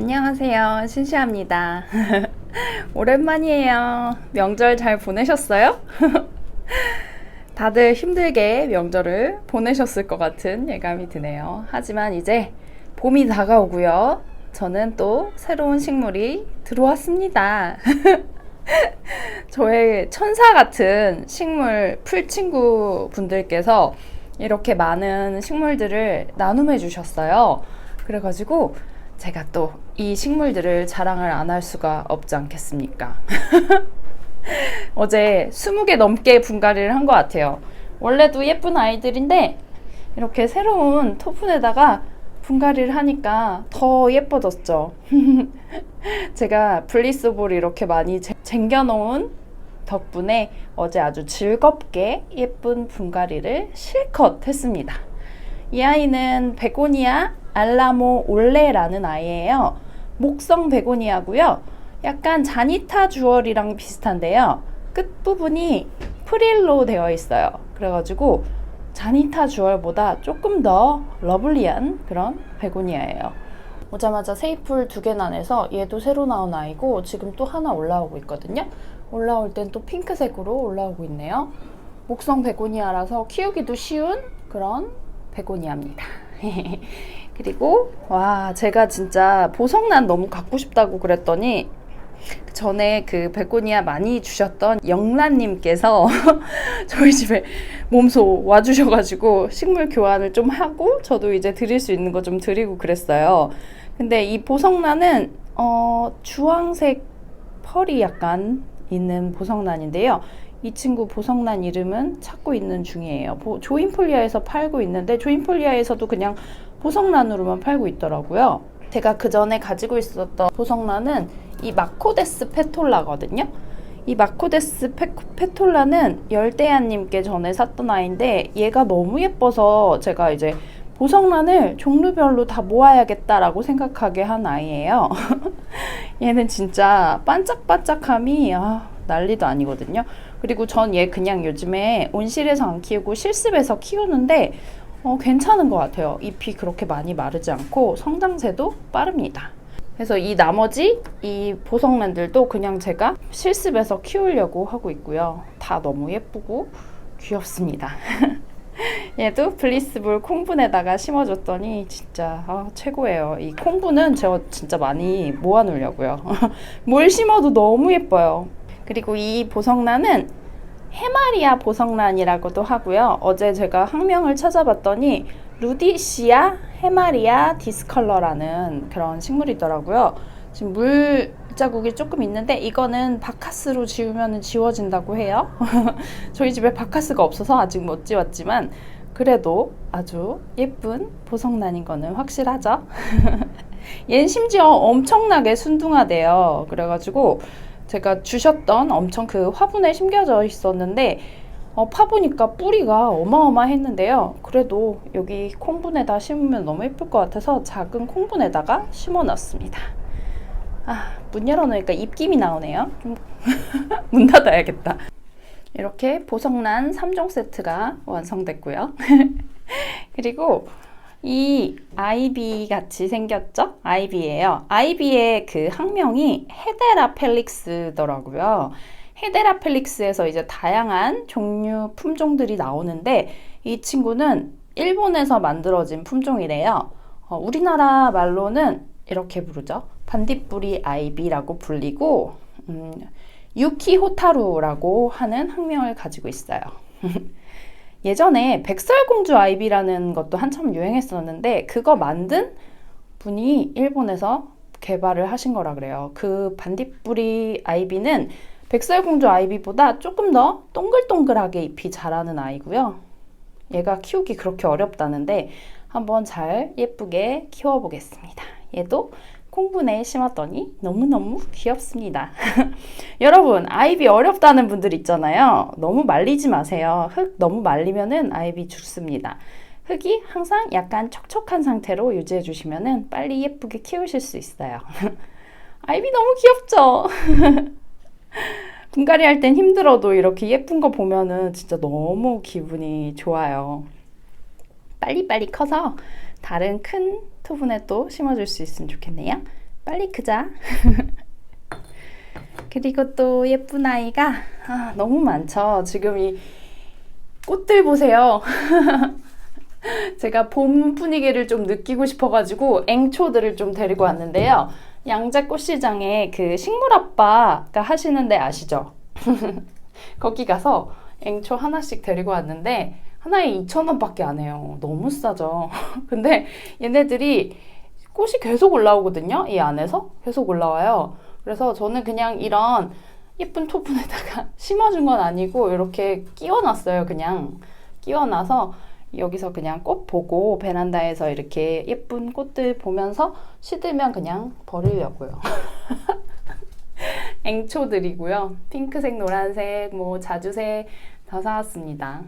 안녕하세요. 신시아입니다. 오랜만이에요. 명절 잘 보내셨어요? 다들 힘들게 명절을 보내셨을 것 같은 예감이 드네요. 하지만 이제 봄이 다가오고요. 저는 또 새로운 식물이 들어왔습니다. 저의 천사 같은 식물 풀 친구 분들께서 이렇게 많은 식물들을 나눔해 주셨어요. 그래가지고 제가 또 이 식물들을 자랑을 안 할 수가 없지 않겠습니까? 어제 20개 넘게 분갈이를 한 것 같아요. 원래도 예쁜 아이들인데 이렇게 새로운 토분에다가 분갈이를 하니까 더 예뻐졌죠. 제가 블리스볼 이렇게 많이 쟁- 쟁겨놓은 덕분에 어제 아주 즐겁게 예쁜 분갈이를 실컷 했습니다. 이 아이는 베고니아 알라모 올레라는 아이예요. 목성 베고니아고요. 약간 자니타 주얼이랑 비슷한데요. 끝부분이 프릴로 되어 있어요. 그래가지고 자니타 주얼보다 조금 더 러블리한 그런 베고니아예요. 오자마자 세이풀 두 개 나 내서 얘도 새로 나온 아이고 지금 또 하나 올라오고 있거든요. 올라올 땐 또 핑크색으로 올라오고 있네요. 목성 베고니아라서 키우기도 쉬운 그런 베고니아입니다. 그리고 와 제가 진짜 보석란 너무 갖고 싶다고 그랬더니 전에 그 베고니아 많이 주셨던 영란님께서 저희 집에 몸소 와주셔가지고 식물 교환을 좀 하고 저도 이제 드릴 수 있는 거 좀 드리고 그랬어요. 근데 이 보석란은 어, 주황색 펄이 약간 있는 보석란인데요. 이 친구 보석란 이름은 찾고 있는 중이에요. 보- 조인폴리아에서 팔고 있는데 조인폴리아에서도 그냥 보석란으로만 팔고 있더라고요. 제가 그 전에 가지고 있었던 보석란은 이 마코데스 페톨라거든요. 이 마코데스 페, 페톨라는 열대야님께 전에 샀던 아이인데 얘가 너무 예뻐서 제가 이제 보석란을 종류별로 다 모아야겠다라고 생각하게 한 아이예요. 얘는 진짜 반짝반짝함이 아, 난리도 아니거든요. 그리고 전 얘 그냥 요즘에 온실에서 안 키우고 실습에서 키우는데 어, 괜찮은 것 같아요. 잎이 그렇게 많이 마르지 않고 성장세도 빠릅니다. 그래서 이 나머지 이 보석란들도 그냥 제가 실습에서 키우려고 하고 있고요. 다 너무 예쁘고 귀엽습니다. 얘도 블리스볼 콩분에다가 심어줬더니 진짜 아, 최고예요. 이 콩분은 제가 진짜 많이 모아놓으려고요. 뭘 심어도 너무 예뻐요. 그리고 이 보석란은 해마리아 보석란이라고도 하고요. 어제 제가 학명을 찾아봤더니 루디시아 해마리아 디스컬러라는 그런 식물이더라고요. 지금 물 자국이 조금 있는데 이거는 바카스로 지우면 지워진다고 해요. 저희 집에 바카스가 없어서 아직 못 지웠지만 그래도 아주 예쁜 보석란인 거는 확실하죠. 얘는 심지어 엄청나게 순둥하대요. 그래가지고 제가 주셨던 엄청 그 화분에 심겨져 있었는데 어, 파보니까 뿌리가 어마어마했는데요. 그래도 여기 콩분에다 심으면 너무 예쁠 것 같아서 작은 콩분에다가 심어놨습니다. 아, 문 열어놓으니까 입김이 나오네요. 좀 문 닫아야겠다. 이렇게 보석란 3종 세트가 완성됐고요. 그리고 이 아이비 같이 생겼죠? 아이비예요. 아이비의 그 학명이 헤데라 펠릭스더라고요. 헤데라 펠릭스에서 이제 다양한 종류 품종들이 나오는데 이 친구는 일본에서 만들어진 품종이래요. 어, 우리나라 말로는 이렇게 부르죠. 반딧불이 아이비라고 불리고 음, 유키 호타루라고 하는 학명을 가지고 있어요. 예전에 백설공주 아이비라는 것도 한참 유행했었는데 그거 만든 분이 일본에서 개발을 하신 거라 그래요. 그 반딧불이 아이비는 백설공주 아이비보다 조금 더 동글동글하게 잎이 자라는 아이고요. 얘가 키우기 그렇게 어렵다는데 한번 잘 예쁘게 키워보겠습니다. 얘도 콩분에 심었더니 너무너무 귀엽습니다. 여러분, 아이비 어렵다는 분들 있잖아요. 너무 말리지 마세요. 흙 너무 말리면은 아이비 죽습니다. 흙이 항상 약간 촉촉한 상태로 유지해 주시면은 빨리 예쁘게 키우실 수 있어요. 아이비 너무 귀엽죠? 분갈이 할 땐 힘들어도 이렇게 예쁜 거 보면은 진짜 너무 기분이 좋아요. 빨리빨리 커서 다른 큰 토분에 또 심어줄 수 있으면 좋겠네요. 빨리 크자. 그리고 또 예쁜 아이가 아, 너무 많죠. 지금 이 꽃들 보세요. 제가 봄 분위기를 좀 느끼고 싶어가지고 앵초들을 좀 데리고 왔는데요. 양재꽃시장에 그 식물 아빠가 하시는데 아시죠? 거기 가서 앵초 하나씩 데리고 왔는데 하나에 2,000원밖에 안 해요. 너무 싸죠. 근데 얘네들이 꽃이 계속 올라오거든요. 이 안에서 계속 올라와요. 그래서 저는 그냥 이런 예쁜 토분에다가 심어준 건 아니고 이렇게 끼워놨어요. 그냥 끼워놔서 여기서 그냥 꽃 보고 베란다에서 이렇게 예쁜 꽃들 보면서 시들면 그냥 버리려고요. 앵초들이고요. 핑크색, 노란색, 뭐 자주색 다 사왔습니다.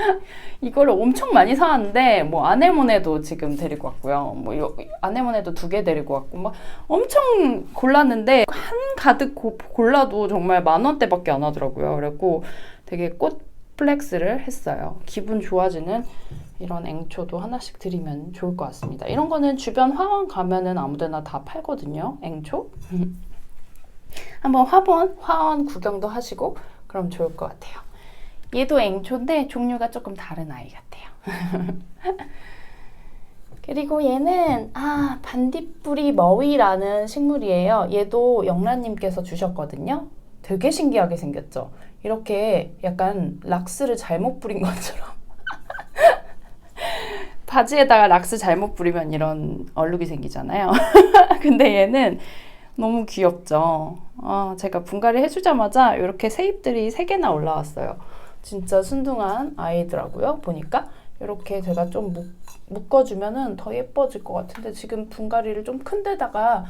이거를 엄청 많이 사왔는데 뭐 아네모네도 지금 데리고 왔고요. 뭐 요, 아네모네도 두 개 데리고 왔고 막 엄청 골랐는데 한 가득 고, 골라도 정말 만 원대밖에 안 하더라고요. 그래고 되게 꽃 플렉스를 했어요. 기분 좋아지는 이런 앵초도 하나씩 드리면 좋을 것 같습니다. 이런 거는 주변 화원 가면은 아무데나 다 팔거든요. 앵초. 한번 화원 화원 구경도 하시고 그럼 좋을 것 같아요. 얘도 앵초인데 종류가 조금 다른 아이 같아요. 그리고 얘는 아 반딧불이 머위라는 식물이에요. 얘도 영란님께서 주셨거든요. 되게 신기하게 생겼죠. 이렇게 약간 락스를 잘못 뿌린 것처럼 바지에다가 락스 잘못 뿌리면 이런 얼룩이 생기잖아요. 근데 얘는 너무 귀엽죠. 아, 제가 분갈이 해주자마자 이렇게 새잎들이 세 개나 올라왔어요. 진짜 순둥한 아이더라고요. 보니까 이렇게 제가 좀 묶, 묶어주면은 더 예뻐질 것 같은데 지금 분갈이를 좀 큰 데다가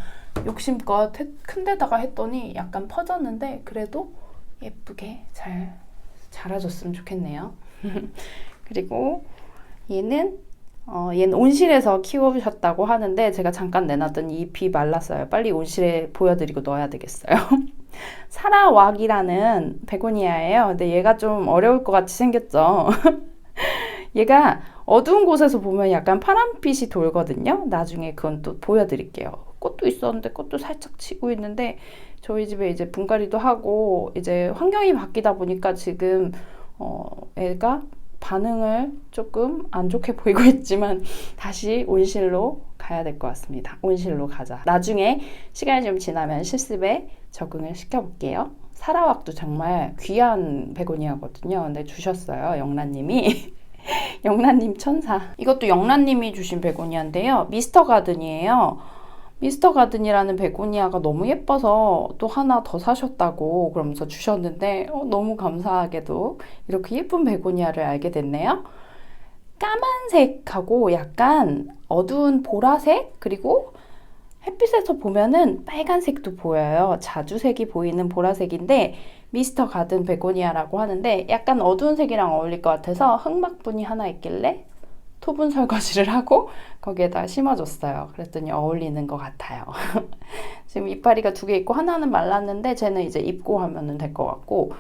욕심껏 해, 큰 데다가 했더니 약간 퍼졌는데 그래도 예쁘게 잘 자라줬으면 좋겠네요. 그리고 얘는 어, 얘는 온실에서 키우셨다고 하는데 제가 잠깐 내놨더니 잎이 말랐어요. 빨리 온실에 보여드리고 넣어야 되겠어요. 사라왁이라는 베고니아예요. 근데 얘가 좀 어려울 것 같이 생겼죠. 얘가 어두운 곳에서 보면 약간 파란빛이 돌거든요. 나중에 그건 또 보여드릴게요. 꽃도 있었는데 꽃도 살짝 치고 있는데 저희 집에 이제 분갈이도 하고 이제 환경이 바뀌다 보니까 지금 어, 애가 반응을 조금 안 좋게 보이고 있지만 다시 온실로 가야 될 것 같습니다. 온실로 가자. 나중에 시간이 좀 지나면 실습에 적응을 시켜볼게요. 사라왁도 정말 귀한 베고니아거든요. 근데 주셨어요. 영란님이. 영란님 천사. 이것도 영란님이 주신 베고니아인데요. 미스터 가든이에요. 미스터 가든이라는 베고니아가 너무 예뻐서 또 하나 더 사셨다고 그러면서 주셨는데 어, 너무 감사하게도 이렇게 예쁜 베고니아를 알게 됐네요. 까만색하고 약간 어두운 보라색 그리고 햇빛에서 보면은 빨간색도 보여요. 자주색이 보이는 보라색인데 미스터 가든 베고니아라고 하는데 약간 어두운 색이랑 어울릴 것 같아서 흑막분이 하나 있길래 토분 설거지를 하고 거기에다 심어줬어요. 그랬더니 어울리는 것 같아요. 지금 이파리가 두 개 있고 하나는 말랐는데 쟤는 이제 입고 하면 될 것 같고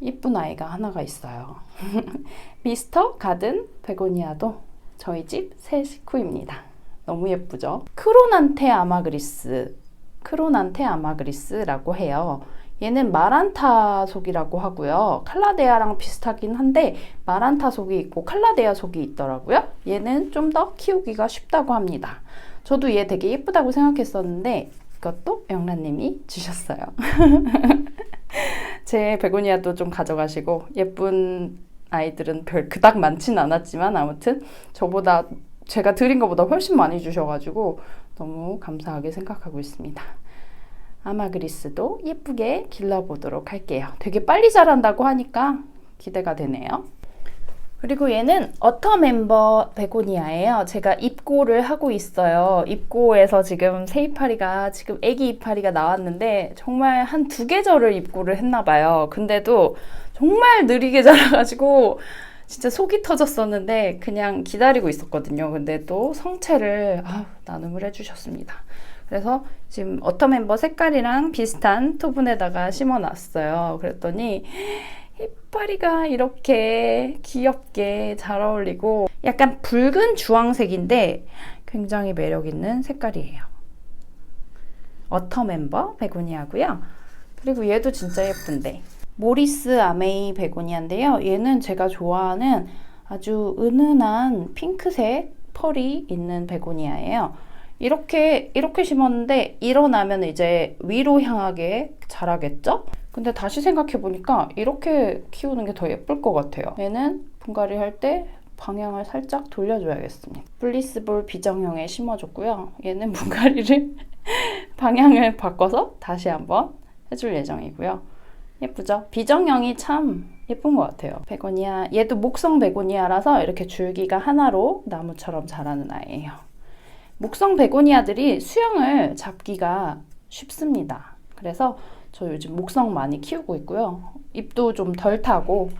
이쁜 아이가 하나가 있어요. 미스터 가든 베고니아도 저희 집 새 식구입니다. 너무 예쁘죠? 크로난테 아마그리스 크로난테 아마그리스라고 해요. 얘는 마란타 속이라고 하고요. 칼라데아랑 비슷하긴 한데 마란타 속이 있고 칼라데아 속이 있더라고요. 얘는 좀 더 키우기가 쉽다고 합니다. 저도 얘 되게 예쁘다고 생각했었는데 이것도 영란님이 주셨어요. 제 베고니아도 좀 가져가시고 예쁜 아이들은 별 그닥 많진 않았지만 아무튼 저보다 제가 드린 것보다 훨씬 많이 주셔가지고 너무 감사하게 생각하고 있습니다. 아마그리스도 예쁘게 길러보도록 할게요. 되게 빨리 자란다고 하니까 기대가 되네요. 그리고 얘는 어터 멤버 베고니아예요. 제가 입고를 하고 있어요. 입고에서 지금 새 이파리가 지금 애기 이파리가 나왔는데 정말 한 두 계절을 입고를 했나 봐요. 근데도 정말 느리게 자라가지고 진짜 속이 터졌었는데 그냥 기다리고 있었거든요. 근데 또 성체를 아, 나눔을 해주셨습니다. 그래서 지금 어터 멤버 색깔이랑 비슷한 토분에다가 심어놨어요. 그랬더니 이파리가 이렇게 귀엽게 잘 어울리고 약간 붉은 주황색인데 굉장히 매력 있는 색깔이에요. 어터 멤버 베고니아고요. 그리고 얘도 진짜 예쁜데 모리스 아메이 베고니아인데요. 얘는 제가 좋아하는 아주 은은한 핑크색 펄이 있는 베고니아예요. 이렇게 이렇게 심었는데 일어나면 이제 위로 향하게 자라겠죠? 근데 다시 생각해 보니까 이렇게 키우는 게 더 예쁠 것 같아요. 얘는 분갈이 할 때 방향을 살짝 돌려줘야겠습니다. 블리스볼 비정형에 심어줬고요. 얘는 분갈이를 방향을 바꿔서 다시 한번 해줄 예정이고요. 예쁘죠? 비정형이 참 예쁜 것 같아요. 베고니아, 얘도 목성 베고니아라서 이렇게 줄기가 하나로 나무처럼 자라는 아이예요. 목성 베고니아들이 수영을 잡기가 쉽습니다. 그래서 저 요즘 목성 많이 키우고 있고요. 잎도 좀 덜 타고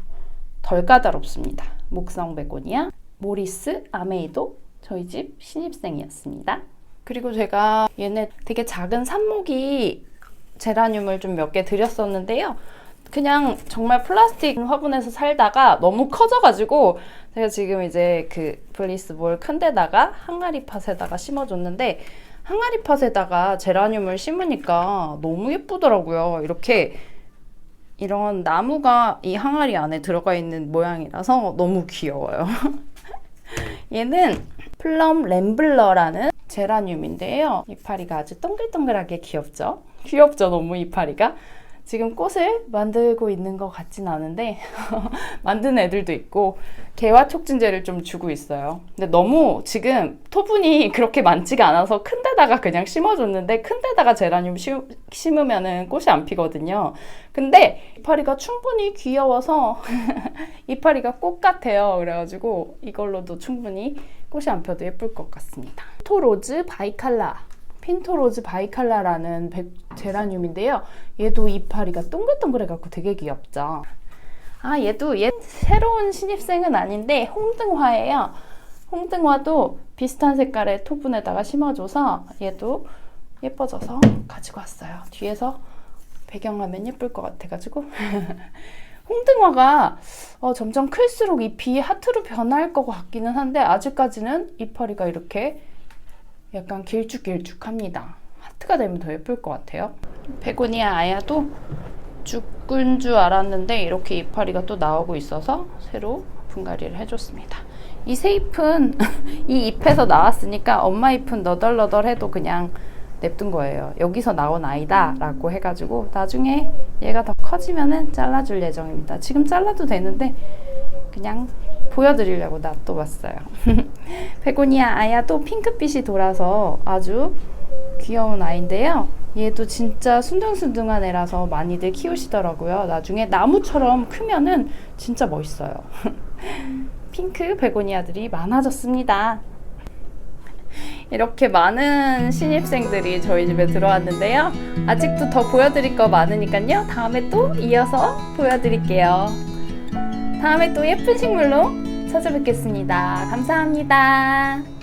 덜 까다롭습니다. 목성 베고니아, 모리스, 아메이도 저희 집 신입생이었습니다. 그리고 제가 얘네 되게 작은 삽목이 제라늄을 좀 몇 개 드렸었는데요. 그냥 정말 플라스틱 화분에서 살다가 너무 커져가지고 제가 지금 이제 그 블리스볼 큰 데다가 항아리 팥에다가 심어줬는데 항아리 팥에다가 제라늄을 심으니까 너무 예쁘더라고요. 이렇게 이런 나무가 이 항아리 안에 들어가 있는 모양이라서 너무 귀여워요. 얘는 플럼 램블러라는 제라늄인데요. 이파리가 아주 동글동글하게 귀엽죠? 귀엽죠, 너무 이파리가? 지금 꽃을 만들고 있는 것 같진 않은데 만드는 애들도 있고 개화 촉진제를 좀 주고 있어요. 근데 너무 지금 토분이 그렇게 많지가 않아서 큰 데다가 그냥 심어줬는데 큰 데다가 제라늄 심, 심으면은 꽃이 안 피거든요. 근데 이파리가 충분히 귀여워서 이파리가 꽃 같아요. 그래가지고 이걸로도 충분히 꽃이 안 펴도 예쁠 것 같습니다. 토로즈 바이칼라 핀토로즈 바이칼라라는 백- 제라늄인데요. 얘도 이파리가 동글동글해갖고 되게 귀엽죠. 아, 얘도 얘 새로운 신입생은 아닌데 홍등화예요. 홍등화도 비슷한 색깔의 토분에다가 심어줘서 얘도 예뻐져서 가지고 왔어요. 뒤에서 배경화면 예쁠 것 같아가지고. 홍등화가 어, 점점 클수록 잎이 하트로 변할 것 같기는 한데 아직까지는 이파리가 이렇게 약간 길쭉길쭉합니다. 하트가 되면 더 예쁠 것 같아요. 베고니아 아야도 죽은 줄 알았는데 이렇게 이파리가 또 나오고 있어서 새로 분갈이를 해줬습니다. 이새 잎은 이 잎에서 나왔으니까 엄마 잎은 너덜너덜해도 그냥 냅둔 거예요. 여기서 나온 아이다 라고 해가지고 나중에 얘가 더 커지면은 잘라줄 예정입니다. 지금 잘라도 되는데 그냥 보여드리려고 놔둬봤어요. 베고니아 아야도 핑크빛이 돌아서 아주 귀여운 아이인데요. 얘도 진짜 순둥순둥한 애라서 많이들 키우시더라고요. 나중에 나무처럼 크면은 진짜 멋있어요. 핑크 베고니아들이 많아졌습니다. 이렇게 많은 신입생들이 저희 집에 들어왔는데요. 아직도 더 보여드릴 거 많으니까요. 다음에 또 이어서 보여드릴게요. 다음에 또 예쁜 식물로 찾아뵙겠습니다. 감사합니다.